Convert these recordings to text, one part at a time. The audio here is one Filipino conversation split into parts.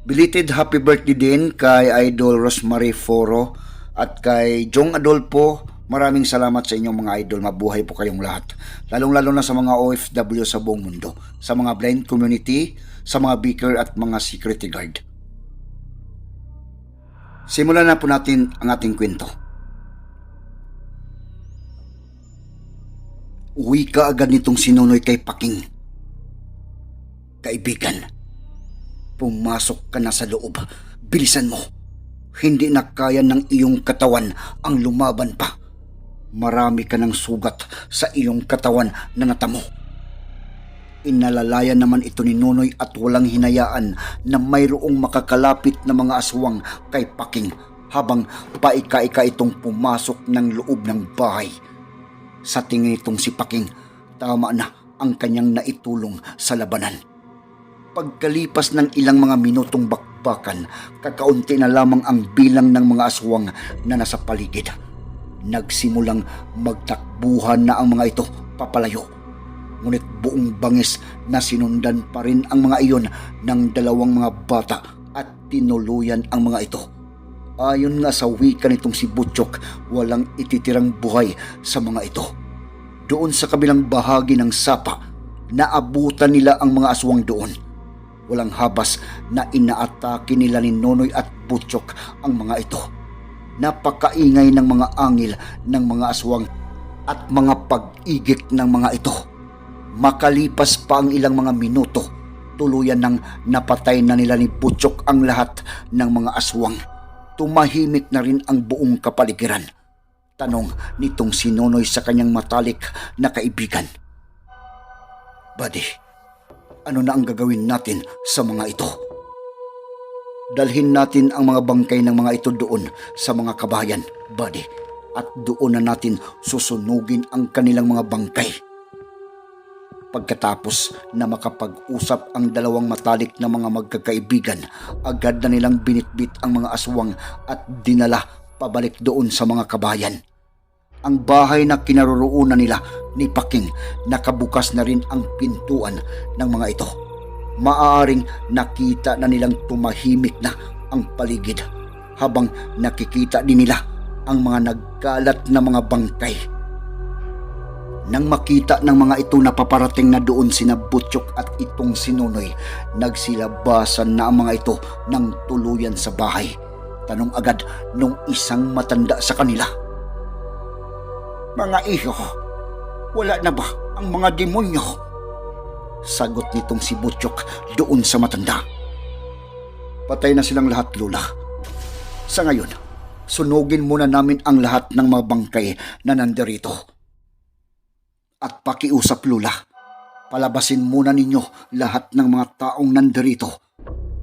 Belated happy birthday din kay Idol Rosemary Foro at kay Jong Adolfo. Maraming salamat sa inyong mga idol. Mabuhay po kayong lahat. Lalong-lalo na sa mga OFW sa buong mundo. Sa mga blind community, sa mga beaker at mga security guard. Simulan na po natin ang ating kwento. Uwi ka agad nitong sinunoy kay Paking. Kaibigan, Pumasok ka na sa loob. Bilisan mo. Hindi na kaya ng iyong katawan ang lumaban pa. Marami ka ng sugat sa iyong katawan na natamo. Inalalayan naman ito ni Nonoy at walang hinayaan na mayroong makakalapit na mga aswang kay Paking habang paika-ika itong pumasok ng loob ng bahay. Sa tingin itong si Paking, tama na ang kanyang naitulong sa labanan. Pagkalipas ng ilang mga minutong bakbakan, kakaunti na lamang ang bilang ng mga aswang na nasa paligid. Nagsimulang magtakbuhan na ang mga ito papalayo. Ngunit buong bangis na sinundan pa rin ang mga iyon ng dalawang mga bata at tinuluyan ang mga ito. Ayon nga sa wika nitong si Butchok, walang ititirang buhay sa mga ito. Doon sa kabilang bahagi ng sapa, naabutan nila ang mga aswang doon walang habas na inaatake nila ni Nonoy at Butchok ang mga ito. Napakaingay ng mga angil ng mga aswang at mga pag-igik ng mga ito. Makalipas pa ang ilang mga minuto, tuluyan nang napatay na nila ni Butchok ang lahat ng mga aswang. Tumahimik na rin ang buong kapaligiran. Tanong nitong si Nonoy sa kanyang matalik na kaibigan. Buddy, ano na ang gagawin natin sa mga ito? Dalhin natin ang mga bangkay ng mga ito doon sa mga kabayan, buddy, at doon na natin susunugin ang kanilang mga bangkay. Pagkatapos na makapag-usap ang dalawang matalik na mga magkakaibigan, agad na nilang binitbit ang mga aswang at dinala pabalik doon sa mga kabayan ang bahay na kinaroroonan nila ni Paking nakabukas na rin ang pintuan ng mga ito. Maaaring nakita na nilang tumahimik na ang paligid habang nakikita din nila ang mga nagkalat na mga bangkay. Nang makita ng mga ito na paparating na doon sina Butchok at itong sinunoy, nagsilabasan na ang mga ito ng tuluyan sa bahay. Tanong agad nung isang matanda sa kanila. Mga iho, wala na ba ang mga demonyo? Sagot nitong si Butchok doon sa matanda. Patay na silang lahat, Lula. Sa ngayon, sunugin muna namin ang lahat ng mga bangkay na nandirito. At pakiusap, Lula, palabasin muna ninyo lahat ng mga taong nandirito.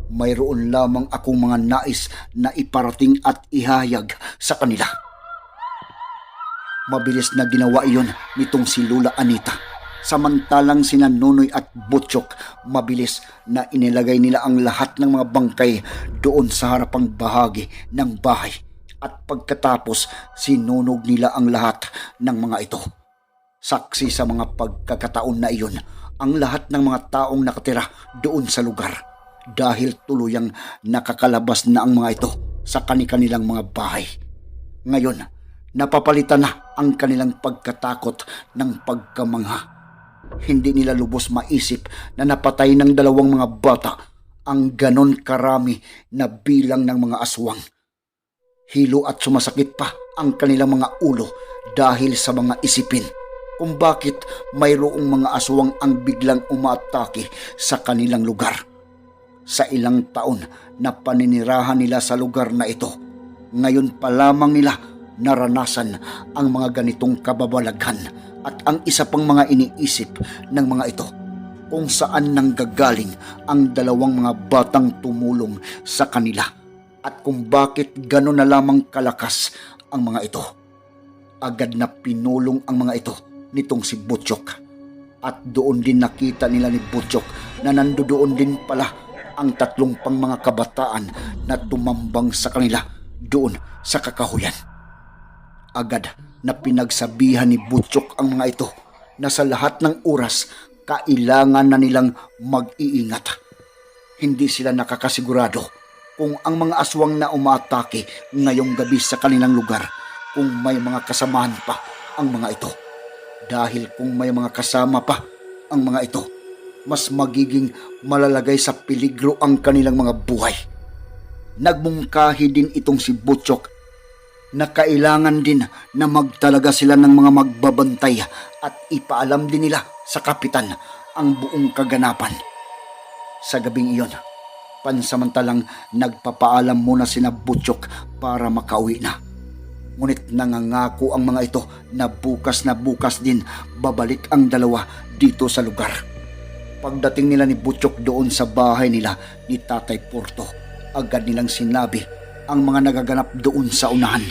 Mayroon lamang akong mga nais na iparating at ihayag sa kanila. Mabilis na ginawa iyon nitong si Lula Anita. Samantalang sina Nonoy at Butchok, mabilis na inilagay nila ang lahat ng mga bangkay doon sa harapang bahagi ng bahay. At pagkatapos, sinunog nila ang lahat ng mga ito. Saksi sa mga pagkakataon na iyon, ang lahat ng mga taong nakatira doon sa lugar dahil tuluyang nakakalabas na ang mga ito sa kanilang mga bahay. Ngayon, napapalitan na ang kanilang pagkatakot ng pagkamangha. Hindi nila lubos maisip na napatay ng dalawang mga bata ang ganon karami na bilang ng mga aswang. Hilo at sumasakit pa ang kanilang mga ulo dahil sa mga isipin kung bakit mayroong mga aswang ang biglang umaatake sa kanilang lugar. Sa ilang taon na paninirahan nila sa lugar na ito, ngayon pa lamang nila naranasan ang mga ganitong kababalaghan at ang isa pang mga iniisip ng mga ito kung saan nanggagaling ang dalawang mga batang tumulong sa kanila at kung bakit gano'n na lamang kalakas ang mga ito. Agad na pinulong ang mga ito nitong si Butchok. At doon din nakita nila ni Butchok na nandoon din pala ang tatlong pang mga kabataan na tumambang sa kanila doon sa kakahuyan. Agad na pinagsabihan ni Butchok ang mga ito na sa lahat ng oras kailangan na nilang mag-iingat. Hindi sila nakakasigurado kung ang mga aswang na umaatake ngayong gabi sa kanilang lugar kung may mga kasamahan pa ang mga ito. Dahil kung may mga kasama pa ang mga ito, mas magiging malalagay sa peligro ang kanilang mga buhay. Nagmungkahi din itong si Butchok na kailangan din na magtalaga sila ng mga magbabantay at ipaalam din nila sa kapitan ang buong kaganapan. Sa gabing iyon, pansamantalang nagpapaalam muna sina Butchok para makauwi na. Ngunit nangangako ang mga ito na bukas na bukas din babalik ang dalawa dito sa lugar. Pagdating nila ni Butchok doon sa bahay nila ni Tatay Porto, agad nilang sinabi ang mga nagaganap doon sa unahan.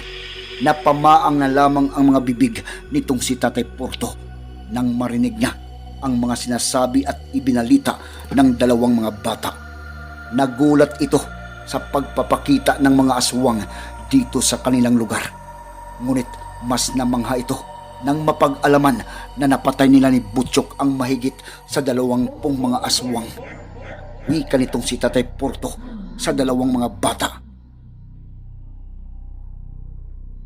Napamaang na lamang ang mga bibig nitong si Tatay Porto nang marinig niya ang mga sinasabi at ibinalita ng dalawang mga bata. Nagulat ito sa pagpapakita ng mga aswang dito sa kanilang lugar. Ngunit mas namangha ito nang mapag-alaman na napatay nila ni Butchok ang mahigit sa dalawang pong mga aswang. Wika nitong si Tatay Porto sa dalawang mga bata.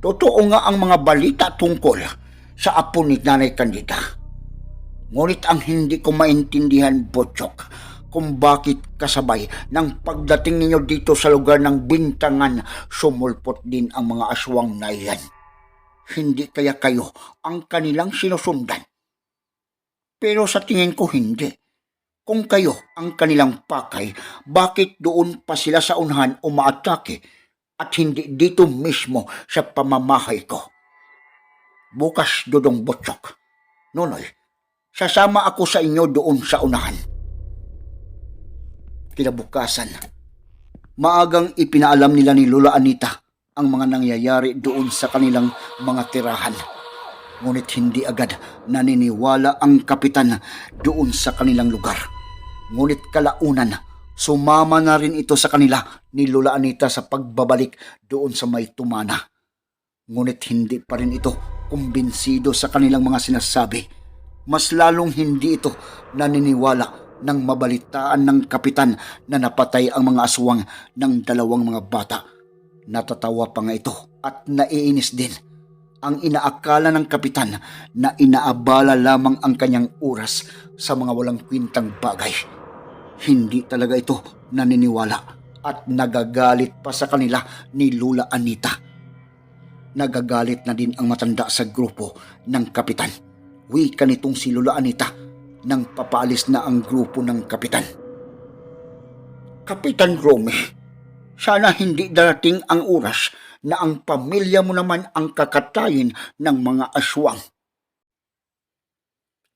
Totoo nga ang mga balita tungkol sa apo ni Nanay Candida. Ngunit ang hindi ko maintindihan, Butchok, kung bakit kasabay ng pagdating ninyo dito sa lugar ng bintangan, sumulpot din ang mga aswang na iyan. Hindi kaya kayo ang kanilang sinusundan. Pero sa tingin ko hindi. Kung kayo ang kanilang pakay, bakit doon pa sila sa unahan umaatake at hindi dito mismo sa pamamahay ko? Bukas, Dudong Butchok. Nonoy, sasama ako sa inyo doon sa unahan. Kinabukasan, maagang ipinaalam nila ni Lola Anita ang mga nangyayari doon sa kanilang mga tirahan. Ngunit hindi agad naniniwala ang kapitan doon sa kanilang lugar. Ngunit kalaunan, sumama na rin ito sa kanila ni Lola Anita sa pagbabalik doon sa may tumana. Ngunit hindi pa rin ito kumbinsido sa kanilang mga sinasabi. Mas lalong hindi ito naniniwala nang mabalitaan ng kapitan na napatay ang mga aswang ng dalawang mga bata. Natatawa pa nga ito at naiinis din ang inaakala ng kapitan na inaabala lamang ang kanyang oras sa mga walang kwintang bagay. Hindi talaga ito naniniwala at nagagalit pa sa kanila ni Lula Anita. Nagagalit na din ang matanda sa grupo ng kapitan. Wika nitong si Lula Anita nang papaalis na ang grupo ng kapitan. Kapitan Rome, sana hindi darating ang oras na ang pamilya mo naman ang kakatayin ng mga aswang.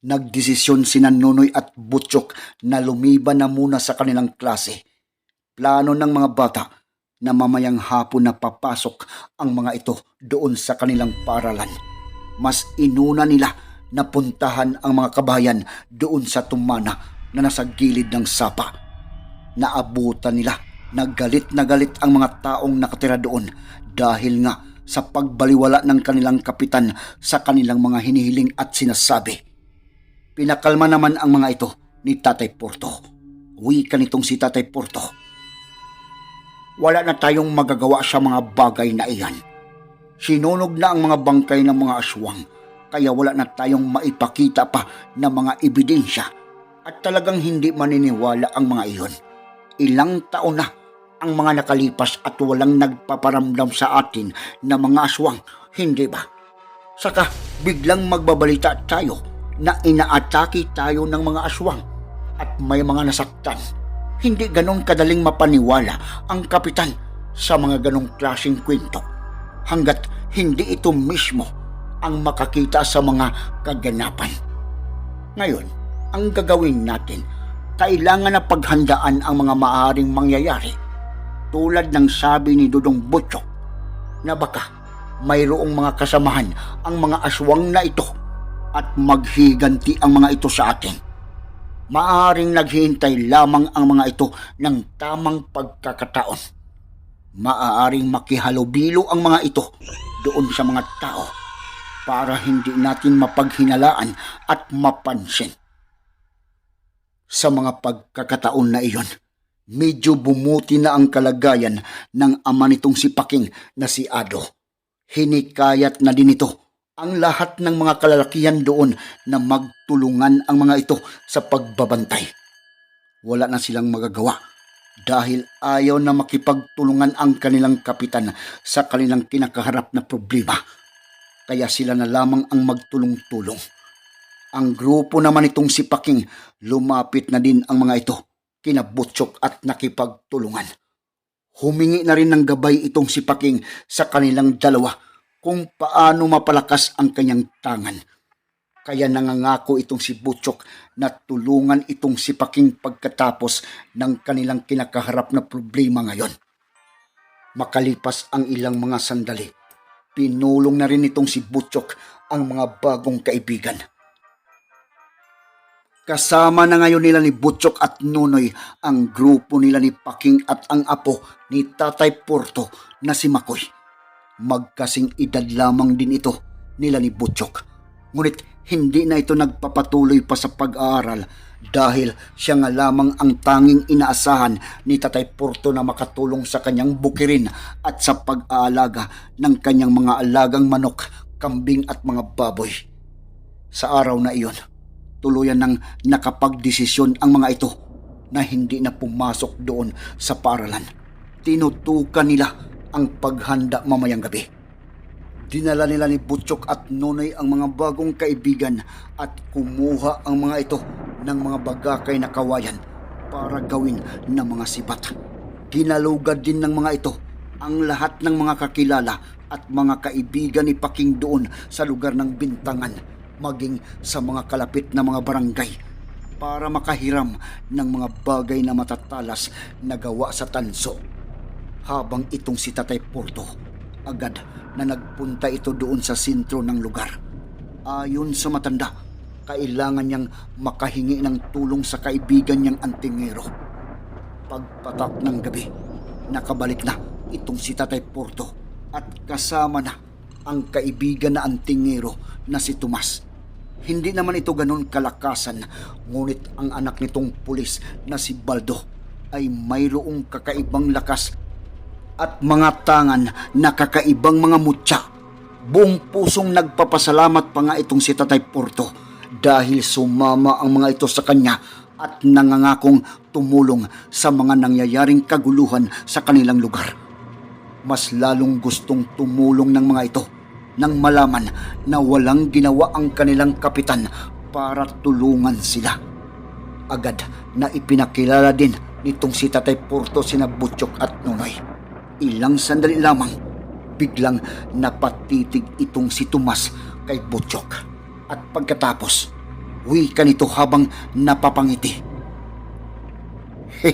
Nagdesisyon si Nonoy at Butchok na lumiban na muna sa kanilang klase. Plano ng mga bata na mamayang hapon na papasok ang mga ito doon sa kanilang paralan. Mas inuna nila na puntahan ang mga kabayan doon sa tumana na nasa gilid ng sapa. Naabutan nila na galit na galit ang mga taong nakatira doon dahil nga sa pagbaliwala ng kanilang kapitan sa kanilang mga hinihiling at sinasabi. Pinakalma naman ang mga ito ni Tatay Porto. Wika nitong si Tatay Porto. Wala na tayong magagawa sa mga bagay na iyan. Sinunog na ang mga bangkay ng mga aswang kaya wala na tayong maipakita pa na mga ebidensya at talagang hindi maniniwala ang mga iyon. Ilang taon na ang mga nakalipas at walang nagpaparamdam sa atin na mga aswang, hindi ba? Saka biglang magbabalita tayo na inaatake tayo ng mga aswang at may mga nasaktan. Hindi ganon kadaling mapaniwala ang kapitan sa mga ganong klaseng kwento hanggat hindi ito mismo ang makakita sa mga kaganapan. Ngayon, ang gagawin natin, kailangan na paghandaan ang mga maaaring mangyayari tulad ng sabi ni Dudong Butchok na baka mayroong mga kasamahan ang mga aswang na ito at maghiganti ang mga ito sa atin. Maaring naghihintay lamang ang mga ito ng tamang pagkakataon. Maaaring makihalubilo ang mga ito doon sa mga tao para hindi natin mapaghinalaan at mapansin. Sa mga pagkakataon na iyon, medyo bumuti na ang kalagayan ng ama nitong si Paking na si Ado. Hinikayat na din ito ang lahat ng mga kalalakihan doon na magtulungan ang mga ito sa pagbabantay. Wala na silang magagawa dahil ayaw na makipagtulungan ang kanilang kapitan sa kanilang kinakaharap na problema. Kaya sila na lamang ang magtulong-tulong. Ang grupo naman itong si Paking, lumapit na din ang mga ito, kinabutsok at nakipagtulungan. Humingi na rin ng gabay itong si Paking sa kanilang dalawa kung paano mapalakas ang kanyang tangan. Kaya nangangako itong si Butchok na tulungan itong si Paking pagkatapos ng kanilang kinakaharap na problema ngayon. Makalipas ang ilang mga sandali, pinulong na rin itong si Butchok ang mga bagong kaibigan. Kasama na ngayon nila ni Butchok at Nunoy ang grupo nila ni Paking at ang apo ni Tatay Porto na si Makoy. Magkasing edad lamang din ito nila ni Butchok. Ngunit hindi na ito nagpapatuloy pa sa pag-aaral dahil siya nga lamang ang tanging inaasahan ni Tatay Porto na makatulong sa kanyang bukirin at sa pag-aalaga ng kanyang mga alagang manok, kambing at mga baboy. Sa araw na iyon, tuluyan ng nakapagdesisyon ang mga ito na hindi na pumasok doon sa paaralan. Tinutukan nila ang paghanda mamayang gabi. Dinala nila ni Butchok at Nonoy ang mga bagong kaibigan at kumuha ang mga ito ng mga bagakay na kawayan para gawin na mga sibat. Kinalugad din ng mga ito ang lahat ng mga kakilala at mga kaibigan ni Paking doon sa lugar ng Bintangan maging sa mga kalapit na mga barangay para makahiram ng mga bagay na matatalas na gawa sa tanso. Habang itong si Tatay Porto, agad na nagpunta ito doon sa sentro ng lugar. Ayon sa matanda, kailangan niyang makahingi ng tulong sa kaibigan niyang antingero. Pagpatak ng gabi, nakabalik na itong si Tatay Porto at kasama na ang kaibigan na antingero na si Tomas. Hindi naman ito ganun kalakasan, ngunit ang anak nitong pulis na si Baldo ay mayroong kakaibang lakas at mga tangan na kakaibang mga mutya. Buong pusong nagpapasalamat pa nga itong si Tatay Porto dahil sumama ang mga ito sa kanya at nangangakong tumulong sa mga nangyayaring kaguluhan sa kanilang lugar. Mas lalong gustong tumulong ng mga ito nang malaman na walang ginawa ang kanilang kapitan para tulungan sila. Agad na ipinakilala din nitong si Tatay Porto sina Butchok at Nunoy. Ilang sandali lamang, biglang napatitig itong si Tomas kay Butchok. At pagkatapos, wika nito habang napapangiti.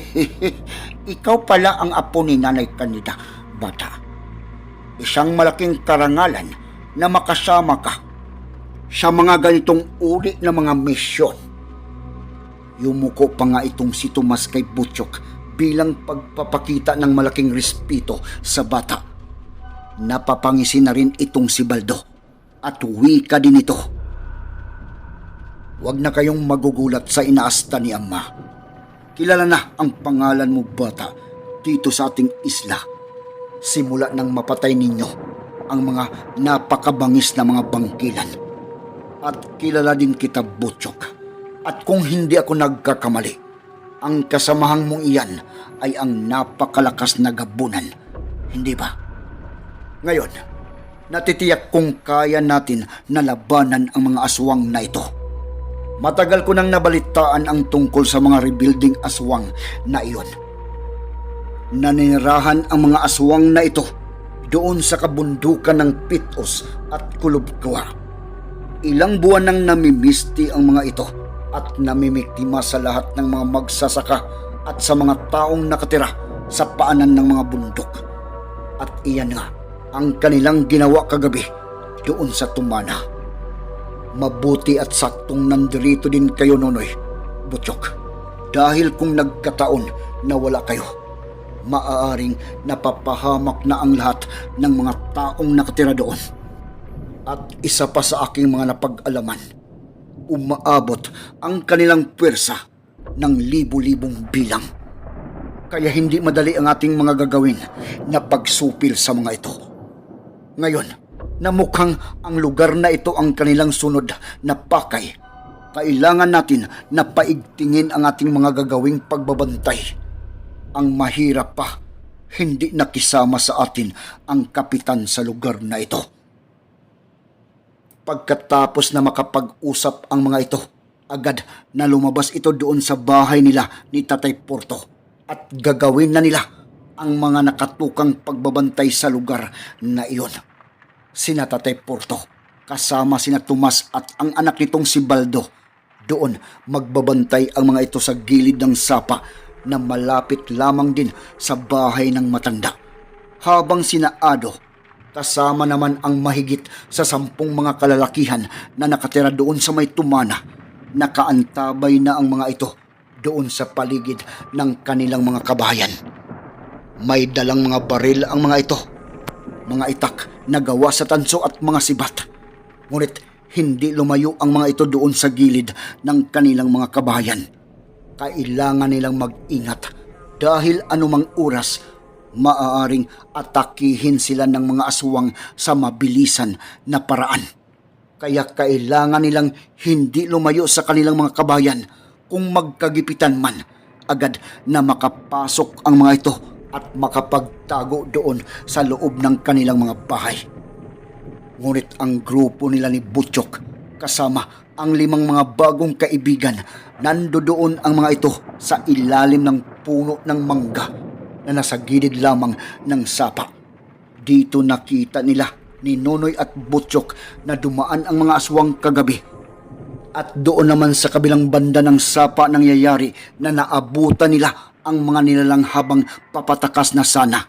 Ikaw pala ang apo ni Nanay Kanida, bata. Isang malaking karangalan na makasama ka sa mga ganitong uri ng mga misyon. Yumuko pa nga itong si Tomas kay Butchok bilang pagpapakita ng malaking respeto sa bata. Napapangisi na rin itong si Baldo at wika din ito. Huwag na kayong magugulat sa inaasta ni Ama. Kilala na ang pangalan mo bata dito sa ating isla. Simula nang mapatay ninyo ang mga napakabangis na mga bangkilan. At kilala din kita Butchok. At kung hindi ako nagkakamali, ang kasamahang mong iyan ay ang napakalakas na gabunan. Hindi ba? Ngayon, natitiyak kung kaya natin na labanan ang mga aswang na ito. Matagal ko nang nabalitaan ang tungkol sa mga rebuilding aswang na iyon. Naninirahan ang mga aswang na ito doon sa kabundukan ng Pitos at Kulubkwa. Ilang buwan nang namimisti ang mga ito at namimiktima sa lahat ng mga magsasaka at sa mga taong nakatira sa paanan ng mga bundok. At iyan nga ang kanilang ginawa kagabi doon sa Tumana. Mabuti at saktong nandirito din kayo, Nonoy, Butchok. Dahil kung nagkataon na wala kayo, maaaring napapahamak na ang lahat ng mga taong nakatira doon. At isa pa sa aking mga napag-alaman, umaabot ang kanilang pwersa ng libu-libong bilang. Kaya hindi madali ang ating mga gagawin na pagsupil sa mga ito. Ngayon, na mukhang ang lugar na ito ang kanilang sunod na pakay, kailangan natin na paigtingin ang ating mga gagawing pagbabantay. Ang mahirap pa, hindi nakisama sa atin ang kapitan sa lugar na ito. Pagkatapos na makapag-usap ang mga ito, agad na lumabas ito doon sa bahay nila ni Tatay Porto at gagawin na nila ang mga nakatukang pagbabantay sa lugar na iyon. Sina Tatay Porto, kasama sina Tomas at ang anak nitong si Baldo. Doon magbabantay ang mga ito sa gilid ng sapa na malapit lamang din sa bahay ng matanda. Habang sina Ado, kasama naman ang mahigit sa sampung mga kalalakihan na nakatira doon sa may tumana. Nakaantabay na ang mga ito doon sa paligid ng kanilang mga kabayan. May dalang mga baril ang mga ito. Mga itak na gawa sa tanso at mga sibat. Ngunit hindi lumayo ang mga ito doon sa gilid ng kanilang mga kabayan. Kailangan nilang mag-ingat dahil anumang oras maaaring atakihin sila ng mga aswang sa mabilisan na paraan. Kaya kailangan nilang hindi lumayo sa kanilang mga kabayan kung magkagipitan man agad na makapasok ang mga ito at makapagtago doon sa loob ng kanilang mga bahay. Ngunit ang grupo nila ni Butchok kasama ang limang mga bagong kaibigan nando doon ang mga ito sa ilalim ng puno ng mangga na nasa gilid lamang ng sapa. Dito nakita nila ni Nonoy at Butchok na dumaan ang mga aswang kagabi. At doon naman sa kabilang banda ng sapa nangyayari na naabutan nila ang mga nilalang habang papatakas na sana.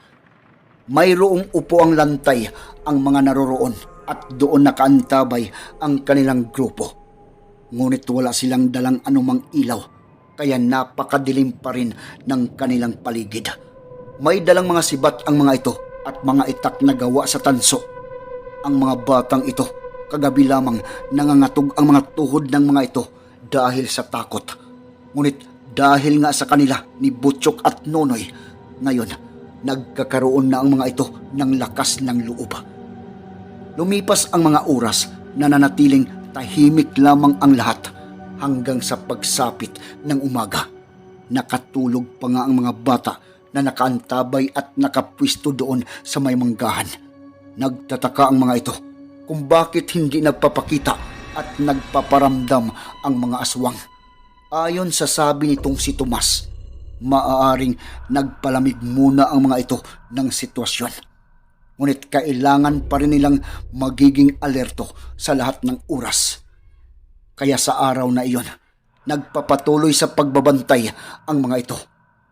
Mayroong upo ang lantay ang mga naroroon at doon nakaantabay ang kanilang grupo. Ngunit wala silang dalang anumang ilaw kaya napakadilim pa rin ng kanilang paligid. May dalang mga sibat ang mga ito at mga itak na gawa sa tanso. Ang mga batang ito kagabi lamang nangangatog ang mga tuhod ng mga ito dahil sa takot. Ngunit dahil nga sa kanila ni Butchok at Nonoy, ngayon nagkakaroon na ang mga ito ng lakas ng loob. Lumipas ang mga oras na nanatiling tahimik lamang ang lahat hanggang sa pagsapit ng umaga. Nakatulog pa nga ang mga bata na nakaantabay at nakapwisto doon sa may manggahan. Nagtataka ang mga ito kung bakit hindi nagpapakita at nagpaparamdam ang mga aswang. Ayon sa sabi nitong si Tomas, maaaring nagpalamig muna ang mga ito ng sitwasyon. Ngunit kailangan pa rin nilang magiging alerto sa lahat ng oras. Kaya sa araw na iyon, nagpapatuloy sa pagbabantay ang mga ito.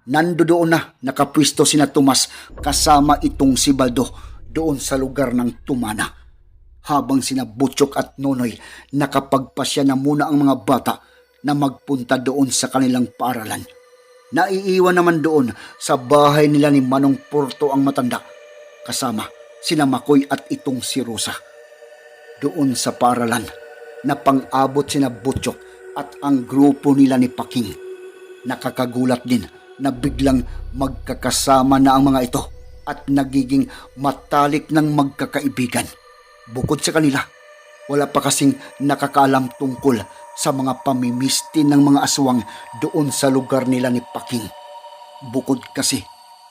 Nandoon na nakapwisto sina Tomas kasama itong si Baldo doon sa lugar ng Tumana. Habang sina Butchok at Nonoy nakapagpasya na muna ang mga bata na magpunta doon sa kanilang paaralan. Naiiwan naman doon sa bahay nila ni Manong Porto ang matanda kasama sina Makoy at itong si Rosa. Doon sa paaralan na pang-abot sina Butchok at ang grupo nila ni Paking. Nakakagulat din na biglang magkakasama na ang mga ito at nagiging matalik ng magkakaibigan. Bukod sa kanila, wala pa kasing nakakaalam tungkol sa mga pamimisti ng mga aswang doon sa lugar nila ni Paking. Bukod kasi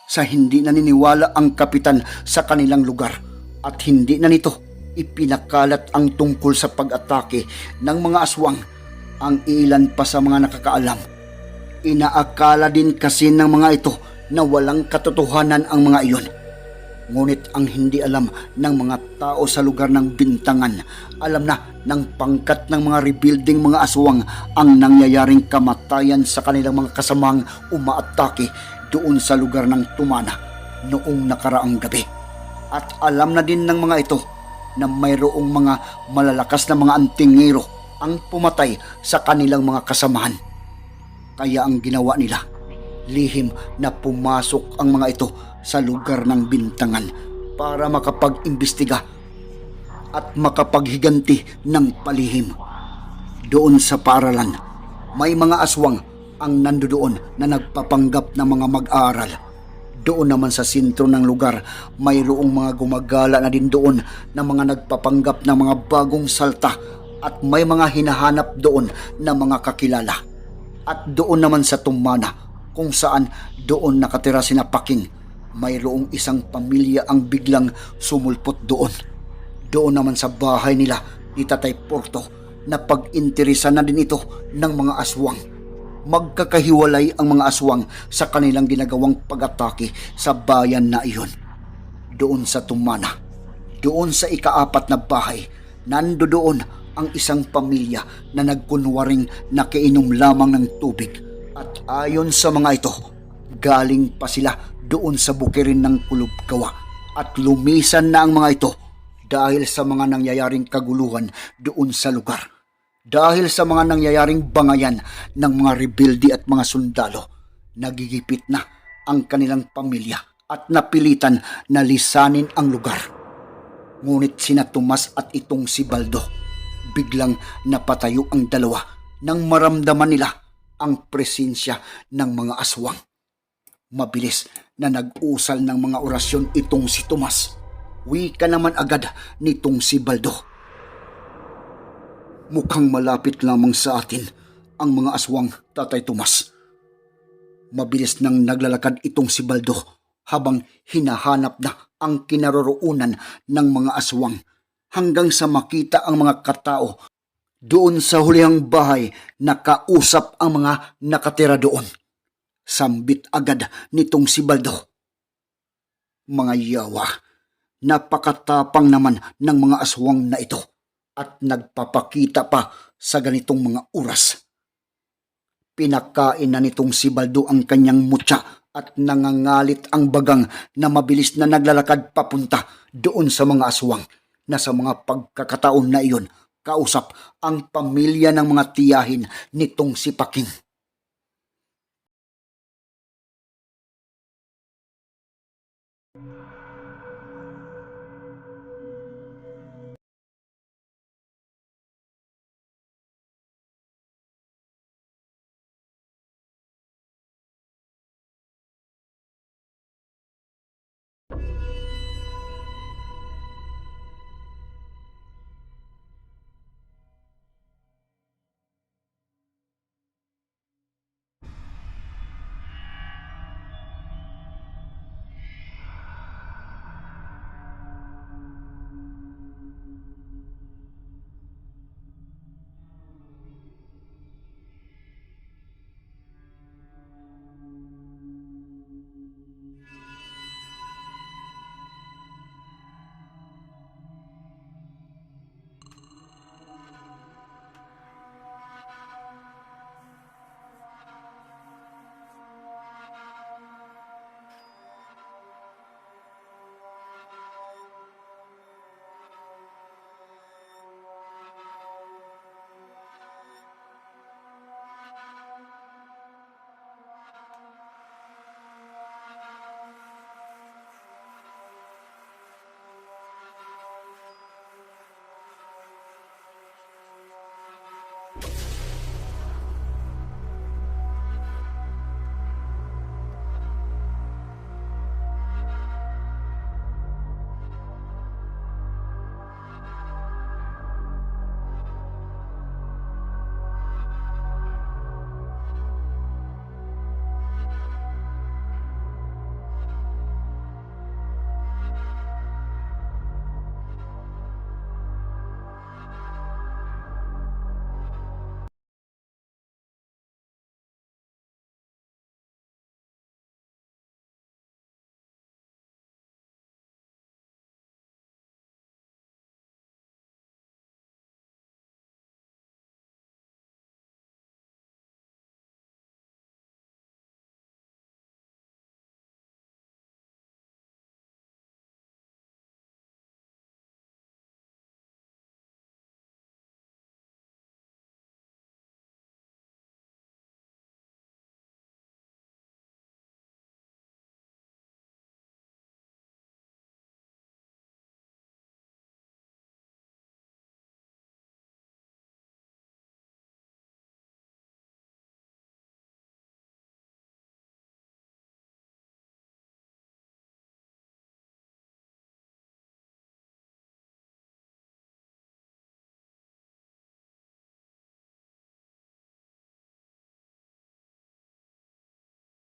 sa hindi naniniwala ang kapitan sa kanilang lugar at hindi na nito ipinakalat ang tungkol sa pag-atake ng mga aswang ang ilan pa sa mga nakakaalam. Inaakala din kasi ng mga ito na walang katotohanan ang mga iyon. Ngunit ang hindi alam ng mga tao sa lugar ng bintangan, alam na ng pangkat ng mga rebuilding mga aswang ang nangyayaring kamatayan sa kanilang mga kasamang umaatake doon sa lugar ng Tumana noong nakaraang gabi. At alam na din ng mga ito na mayroong mga malalakas na mga antingero ang pumatay sa kanilang mga kasamahan. Kaya ang ginawa nila, lihim na pumasok ang mga ito sa lugar ng bintangan para makapag-imbestiga at makapaghiganti ng palihim. Doon sa paaralan, may mga aswang ang nandoon na nagpapanggap ng mga mag-aaral. Doon naman sa sentro ng lugar, mayroong mga gumagala na din doon na mga nagpapanggap ng mga bagong salta at may mga hinahanap doon na mga kakilala. At doon naman sa Tumana, kung saan doon nakatira sina Paking, mayroong isang pamilya ang biglang sumulpot doon. Doon naman sa bahay nila ni Tatay Porto na pag-interesa na din ito ng mga aswang. Magkakahiwalay ang mga aswang sa kanilang ginagawang pag-atake sa bayan na iyon. Doon sa Tumana, doon sa ikaapat na bahay, nando doon ang isang pamilya na nagkunwaring nakainom lamang ng tubig. At ayon sa mga ito, galing pa sila doon sa bukirin ng Kulubgawa at lumisan na ang mga ito dahil sa mga nangyayaring kaguluhan doon sa lugar. Dahil sa mga nangyayaring bangayan ng mga rebelde at mga sundalo, nagigipit na ang kanilang pamilya at napilitan na lisanin ang lugar. Ngunit sina Tomas at itong si Baldo, biglang napatayo ang dalawa nang maramdaman nila ang presensya ng mga aswang. Mabilis na nag-usal ng mga orasyon itong si Tomas. Wika naman agad nitong si Baldo. Mukhang malapit lamang sa atin ang mga aswang, Tatay Tomas. Mabilis nang naglalakad itong si Baldo habang hinahanap na ang kinaroroonan ng mga aswang hanggang sa makita ang mga katao doon sa hulihang bahay na kausap ang mga nakatira doon. Sambit agad nitong si Baldo. Mga yawa, napakatapang naman ng mga aswang na ito at nagpapakita pa sa ganitong mga oras. Pinakain na nitong si Baldo ang kanyang mutya at nangangalit ang bagang na mabilis na naglalakad papunta doon sa mga aswang na sa mga pagkakataon na iyon kausap ang pamilya ng mga tiyahin nitong si Paking.